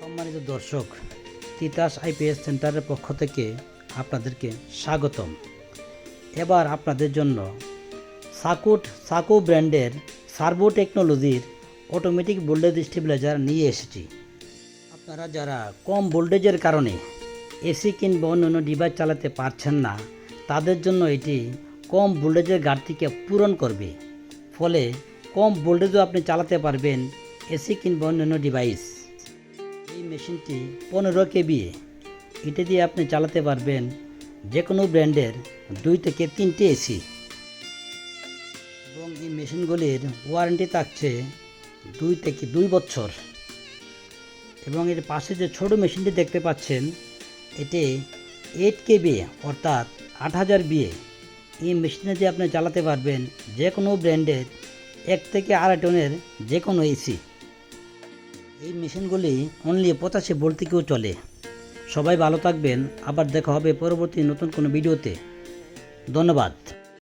সম্মানিত দর্শক, তিতাস আইপিএস সেন্টারের পক্ষ থেকে আপনাদেরকে স্বাগতম। এবার আপনাদের জন্য সাকুট সাকু ব্র্যান্ডের সার্ভো টেকনোলজির অটোমেটিক ভোল্টেজ স্টেবিলাইজার নিয়ে এসেছি। আপনারা যারা কম ভোল্টেজের কারণে এসি কিংবা অন্যান্য ডিভাইস চালাতে পারছেন না, তাদের জন্য এটি কম ভোল্টেজের ঘাটতিকে পূরণ করবে। ফলে কম ভোল্টেজও আপনি চালাতে পারবেন এসি কিংবা অন্যান্য ডিভাইস। এই মেশিনটি পনেরো কেবি। এটা দিয়ে আপনি চালাতে পারবেন যে কোনো ব্র্যান্ডের দুই থেকে তিনটে এসি এবং এই মেশিনগুলির ওয়ারেন্টি থাকছে দুই থেকে দুই বছর। এবং এর পাশে যে ছোট মেশিনটি দেখতে পাচ্ছেন, এটি এইট কেবি, অর্থাৎ আট হাজার বিয়ে এই মেশিনে দিয়ে আপনি চালাতে পারবেন যে কোনো ব্র্যান্ডের এক থেকে আড়াই টনের যে কোনো এসি এই মেশিনগুলি অনলি পঁচাশি ভোল্ট থেকেও চলে। সবাই ভালো থাকবেন। আবার দেখা হবে পরবর্তী নতুন কোনো ভিডিওতে। ধন্যবাদ।